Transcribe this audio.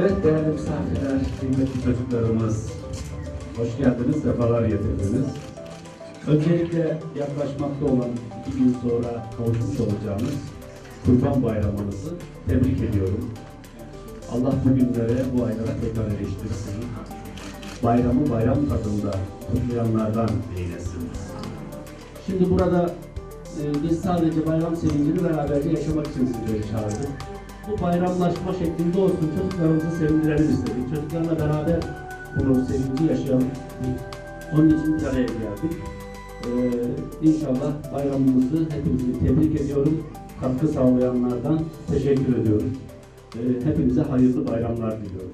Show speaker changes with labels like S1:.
S1: Evet değerli misafirler, kıymetli çocuklarımız, hoş geldiniz, sefalar getirdiniz. Öncelikle yaklaşmakta olan iki gün sonra kavuşmuş olacağımız Kurban Bayramınızı tebrik ediyorum. Allah bu günlere, bu aylara tekrar eriştirsin. Bayramı bayram tadında kutlayanlardan eylesin. Şimdi burada e, biz sadece bayram sevincini beraberce yaşamak için sizleri çağırdık. Bu bayramlaşma şeklinde olsun, çocuklarımızı sevindirelim istedik. Çocuklarla beraber bunu sevinci yaşayalım. Onun için bir araya geldik. Ee, inşallah bayramımızı hepinizi tebrik ediyorum. Katkı sağlayanlardan teşekkür ediyorum. Ee, hepinize hayırlı bayramlar diliyorum.